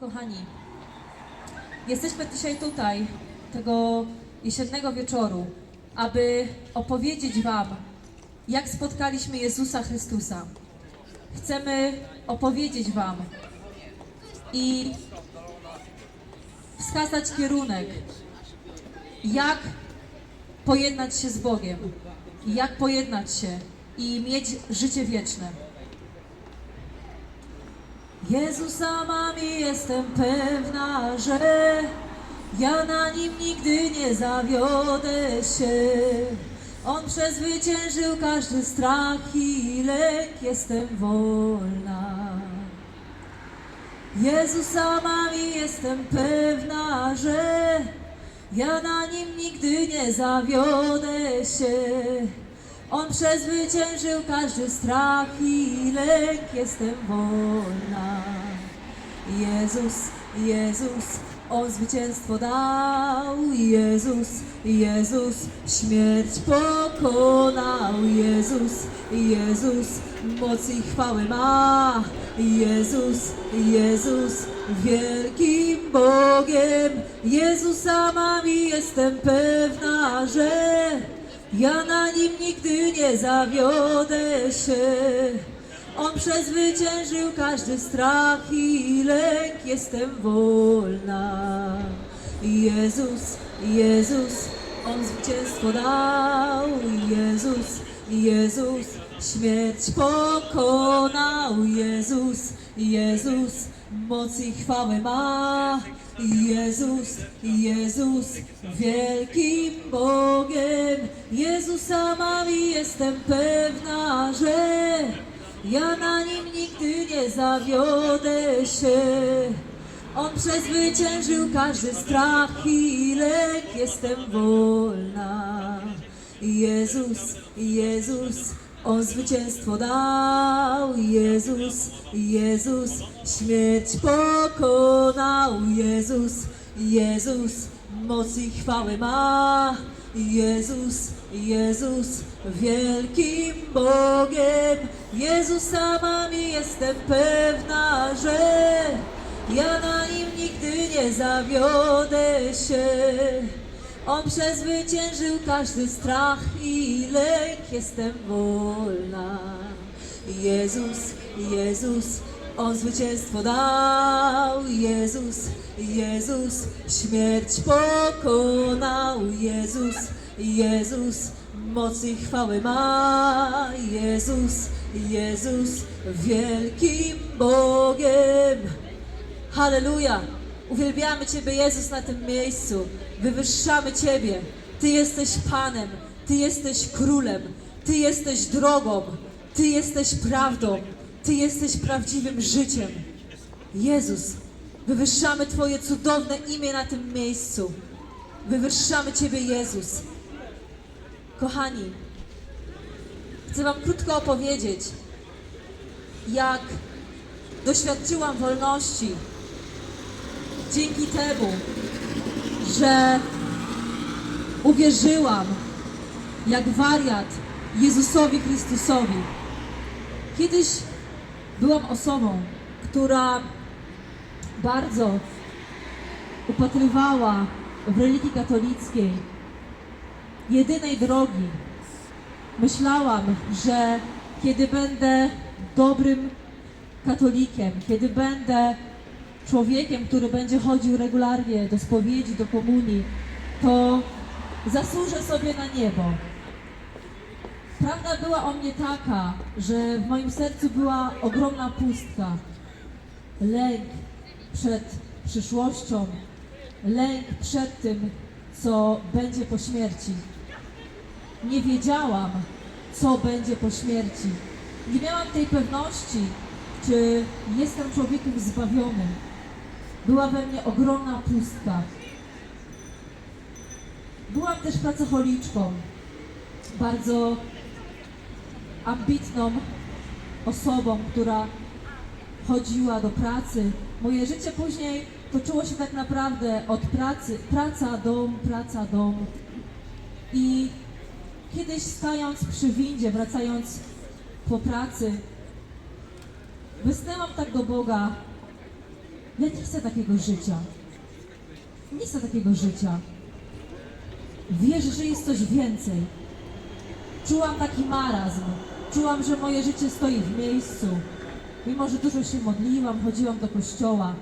Kochani, jesteśmy dzisiaj tutaj, tego jesiennego wieczoru, aby opowiedzieć Wam, jak spotkaliśmy Jezusa Chrystusa. Chcemy opowiedzieć Wam i wskazać kierunek, jak pojednać się z Bogiem, jak pojednać się i mieć życie wieczne. Jezusa mam i jestem pewna, że ja na nim nigdy nie zawiodę się. On przezwyciężył każdy strach i lęk, jestem wolna. Jezusa mam i jestem pewna, że ja na nim nigdy nie zawiodę się. On przezwyciężył każdy strach i lęk, jestem wolna. Jezus, Jezus, On zwycięstwo dał. Jezus, Jezus, śmierć pokonał. Jezus, Jezus, moc i chwałę ma. Jezus, Jezus, wielkim Bogiem. Jezusa mam i jestem pewna, że ja na nim nigdy nie zawiodę się. On przezwyciężył każdy strach i lęk, jestem wolna. Jezus, Jezus, On zwycięstwo dał. Jezus, Jezus, śmierć pokonał. Jezus, Jezus, moc i chwałę ma. Jezus, Jezus, wielkim Bogiem. Jezusa mam i jestem pewna, że ja na nim nigdy nie zawiodę się. On przezwyciężył każdy strach i lęk, jestem wolna. Jezus, Jezus, On zwycięstwo dał. Jezus, Jezus, śmierć pokonał. Jezus, Jezus, moc i chwałę ma. Jezus, Jezus, wielkim Bogiem. Jezusa mam i jestem pewna, że ja na nim nigdy nie zawiodę się. On przezwyciężył każdy strach i lęk, jestem wolna. Jezus, Jezus, On zwycięstwo dał. Jezus, Jezus, śmierć pokonał. Jezus, Jezus, moc i chwały ma. Jezus, Jezus, wielkim Bogiem. Halleluja! Uwielbiamy Ciebie, Jezus, na tym miejscu. Wywyższamy Ciebie. Ty jesteś Panem, Ty jesteś Królem, Ty jesteś drogą, Ty jesteś prawdą, Ty jesteś prawdziwym życiem. Jezus, wywyższamy Twoje cudowne imię na tym miejscu. Wywyższamy Ciebie, Jezus. Kochani, chcę Wam krótko opowiedzieć, jak doświadczyłam wolności dzięki temu, że uwierzyłam jak wariat Jezusowi Chrystusowi. Kiedyś byłam osobą, która bardzo upatrywała w religii katolickiej jedynej drogi. Myślałam, że kiedy będę dobrym katolikiem, kiedy będę człowiekiem, który będzie chodził regularnie do spowiedzi, do komunii, to zasłużę sobie na niebo. Prawda była o mnie taka, że w moim sercu była ogromna pustka. Lęk przed przyszłością, lęk przed tym, co będzie po śmierci. Nie wiedziałam, co będzie po śmierci. Nie miałam tej pewności, czy jestem człowiekiem zbawionym. Była we mnie ogromna pustka. Byłam też pracocholiczką, bardzo ambitną osobą, która chodziła do pracy. Moje życie później toczyło się tak naprawdę od pracy, praca, dom, praca, dom. I kiedyś stając przy windzie, wracając po pracy, wysnęłam tak do Boga, Ja nie chcę takiego życia. Nie chcę takiego życia. Wierzę, że jest coś więcej. Czułam taki marazm. Czułam, że moje życie stoi w miejscu. Mimo, że dużo się modliłam, chodziłam do kościoła,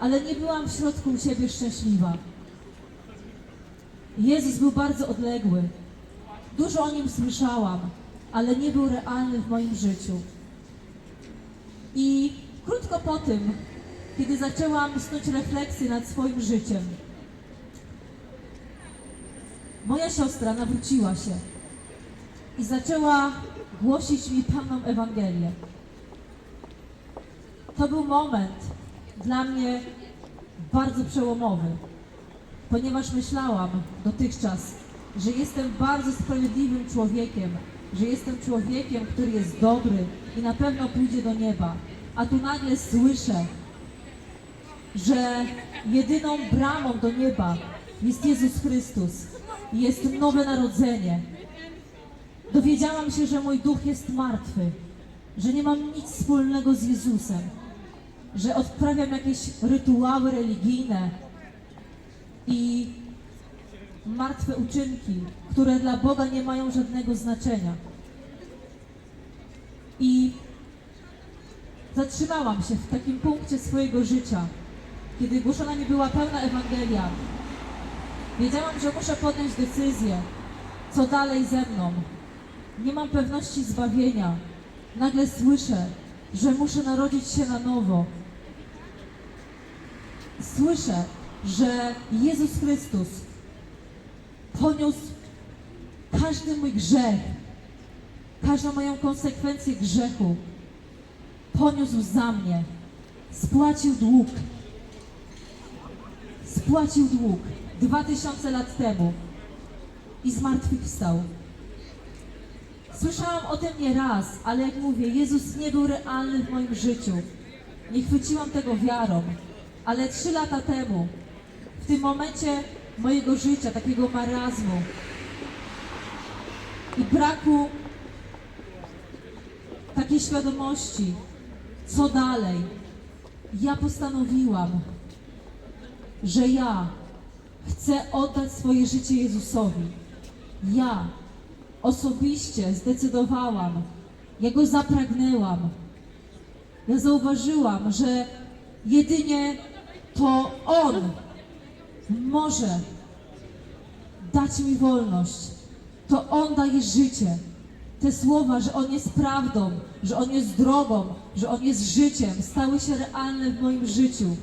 ale nie byłam w środku u siebie szczęśliwa. Jezus był bardzo odległy. Dużo o nim słyszałam, ale nie był realny w moim życiu. I krótko po tym, kiedy zaczęłam snuć refleksję nad swoim życiem, moja siostra nawróciła się i zaczęła głosić mi pełną Ewangelię. To był moment dla mnie bardzo przełomowy, ponieważ myślałam dotychczas, że jestem bardzo sprawiedliwym człowiekiem, że jestem człowiekiem, który jest dobry i na pewno pójdzie do nieba. A tu nagle słyszę, że jedyną bramą do nieba jest Jezus Chrystus i jest nowe narodzenie. Dowiedziałam się, że mój duch jest martwy, że nie mam nic wspólnego z Jezusem, że odprawiam jakieś rytuały religijne i martwe uczynki, które dla Boga nie mają żadnego znaczenia. I zatrzymałam się w takim punkcie swojego życia, kiedy głoszona mi była pełna Ewangelia. Wiedziałam, że muszę podjąć decyzję, co dalej ze mną. Nie mam pewności zbawienia. Nagle słyszę, że muszę narodzić się na nowo. Słyszę, że Jezus Chrystus poniósł każdy mój grzech, każdą moją konsekwencję grzechu. Poniósł za mnie. Spłacił dług. Spłacił dług dwa tysiące lat temu i zmartwychwstał. Słyszałam o tym nie raz, ale jak mówię, Jezus nie był realny w moim życiu. Nie chwyciłam tego wiarą, ale trzy lata temu, w tym momencie mojego życia, takiego marazmu i braku takiej świadomości, co dalej, ja postanowiłam, że ja chcę oddać swoje życie Jezusowi. Ja osobiście zdecydowałam, ja go zapragnęłam. Ja zauważyłam, że jedynie to On może dać mi wolność. To On daje życie. Te słowa, że On jest prawdą, że On jest drogą, że On jest życiem, stały się realne w moim życiu.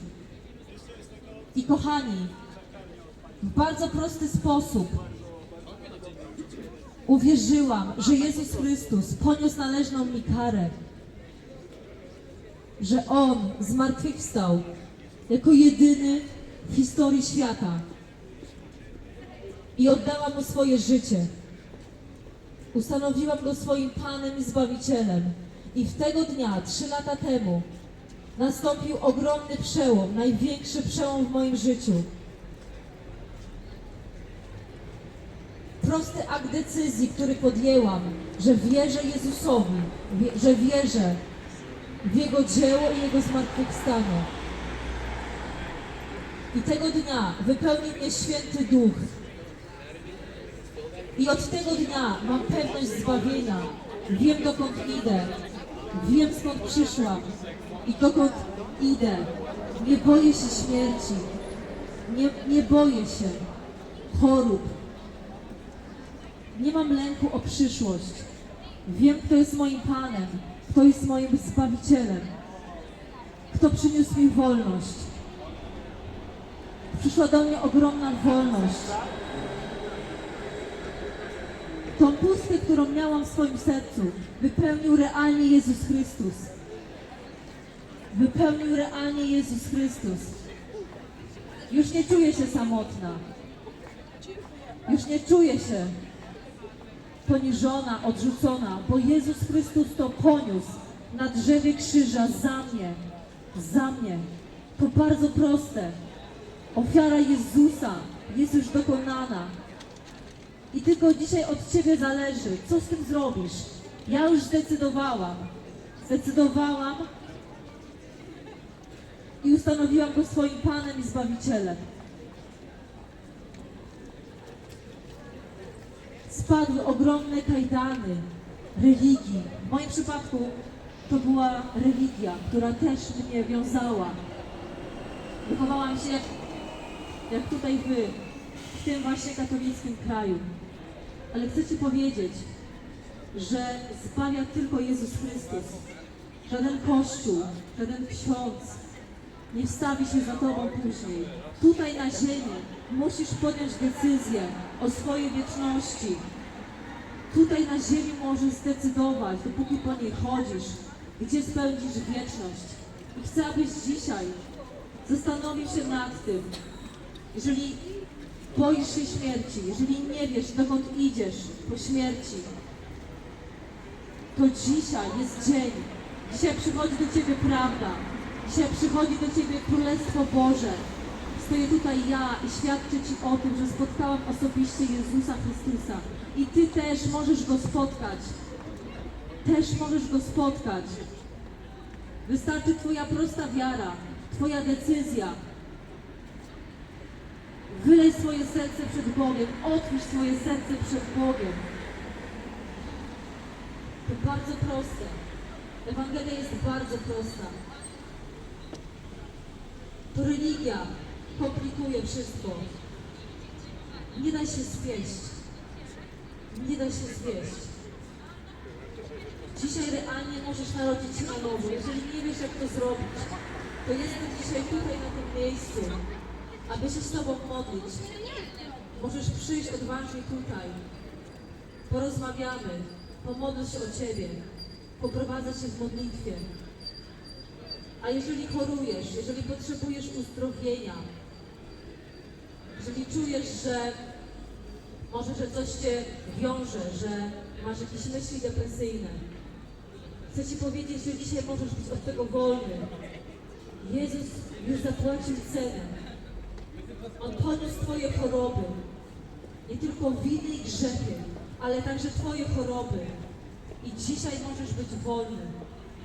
I kochani, w bardzo prosty sposób uwierzyłam, że Jezus Chrystus poniósł należną mi karę, że On zmartwychwstał jako jedyny w historii świata i oddałam Mu swoje życie. Ustanowiłam Go swoim Panem i Zbawicielem. I w tego dnia, trzy lata temu, nastąpił ogromny przełom, największy przełom w moim życiu. prosty akt decyzji, który podjęłam, że wierzę Jezusowi, że wierzę w Jego dzieło i Jego zmartwychwstanie. I tego dnia wypełnił mnie święty Duch. I od tego dnia mam pewność zbawienia. Wiem dokąd idę. Wiem skąd przyszłam i dokąd idę. Nie boję się śmierci. Nie, nie boję się chorób. Nie mam lęku o przyszłość. Wiem, kto jest moim Panem, kto jest moim Zbawicielem, kto przyniósł mi wolność. Przyszła do mnie ogromna wolność. Tą pustkę, którą miałam w swoim sercu, wypełnił realnie Jezus Chrystus. Wypełnił realnie Jezus Chrystus. Już nie czuję się samotna. Już nie czuję się poniżona, odrzucona, bo Jezus Chrystus to poniósł na drzewie krzyża za mnie, za mnie. To bardzo proste. Ofiara Jezusa jest już dokonana. I tylko dzisiaj od Ciebie zależy, co z tym zrobisz. Ja już zdecydowałam. Zdecydowałam i ustanowiłam Go swoim Panem i Zbawicielem. Spadły ogromne kajdany religii. W moim przypadku to była religia, która też mnie wiązała. Wychowałam się jak, jak tutaj wy, w tym właśnie katolickim kraju. Ale chcę Ci powiedzieć, że zbawia tylko Jezus Chrystus. Żaden kościół, żaden ksiądz nie wstawi się za Tobą później. Tutaj na ziemi musisz podjąć decyzję o swojej wieczności. Tutaj na ziemi możesz zdecydować, dopóki po niej chodzisz, gdzie spędzisz wieczność. I chcę, abyś dzisiaj zastanowił się nad tym, jeżeli boisz się śmierci, jeżeli nie wiesz, dokąd idziesz po śmierci, to dzisiaj jest dzień. Dzisiaj przychodzi do Ciebie prawda. Dzisiaj przychodzi do Ciebie Królestwo Boże. Stoję tutaj ja i świadczę Ci o tym, że spotkałam osobiście Jezusa Chrystusa. I Ty też możesz Go spotkać. Też możesz Go spotkać. Wystarczy Twoja prosta wiara, Twoja decyzja. Wylej swoje serce przed Bogiem, otwórz swoje serce przed Bogiem. To bardzo proste. Ewangelia jest bardzo prosta. To religia komplikuje wszystko. Nie da się zwieść. Nie da się zwieść. Dzisiaj realnie możesz narodzić się na nowo. Jeżeli nie wiesz, jak to zrobić, to jestem dzisiaj tutaj na tym miejscu, aby się z Tobą modlić. Możesz przyjść odważnie tutaj. Porozmawiamy. Pomodlę się o Ciebie. Poprowadzę Cię w modlitwie. A jeżeli chorujesz, jeżeli potrzebujesz uzdrowienia, jeżeli czujesz, że może, że coś Cię wiąże, że masz jakieś myśli depresyjne, chcę Ci powiedzieć, że dzisiaj możesz być od tego wolny. Jezus już zapłacił cenę. On poniósł Twoje choroby. Nie tylko winy i grzechy, ale także Twoje choroby. I dzisiaj możesz być wolny.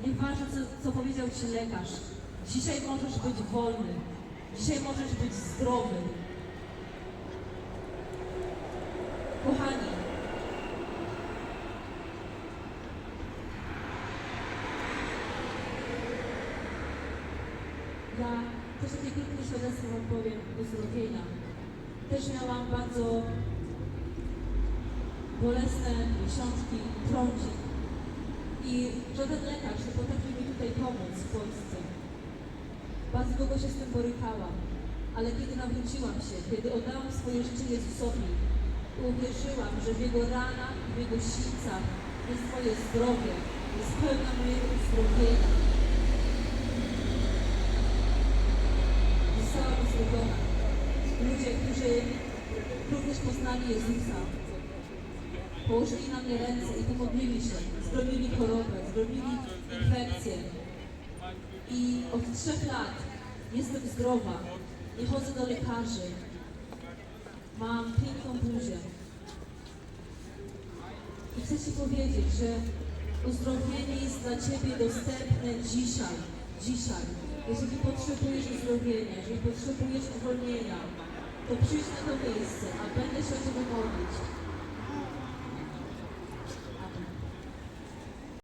Nieważne, co, co powiedział Ci lekarz. Dzisiaj możesz być wolny. Dzisiaj możesz być zdrowy. Kochani, ja też takie krótkie świadectwo Wam powiem uzdrowienia. Też miałam bardzo bolesne miesiączki, trądzik. I żaden lekarz nie potrafił mi tutaj pomóc w Polsce. Bardzo długo się z tym borykałam, ale kiedy nawróciłam się, kiedy oddałam swoje życie Jezusowi, uwierzyłam, że w Jego ranach, w Jego siłcach jest moje zdrowie, jest pełna mojego uzdrowienia. Ludzie, którzy również poznali Jezusa, położyli na mnie ręce i pomodlili się, zdrowili chorobę, zdrowili infekcję. I od trzech lat jestem zdrowa, nie chodzę do lekarzy, mam piękną buzię. I chcę Ci powiedzieć, że uzdrowienie jest dla Ciebie dostępne dzisiaj, dzisiaj. Jeżeli potrzebujesz uzdrowienia, jeżeli potrzebujesz uwolnienia, to przyjdź na to miejsce, a będę się o Ciebie modlić.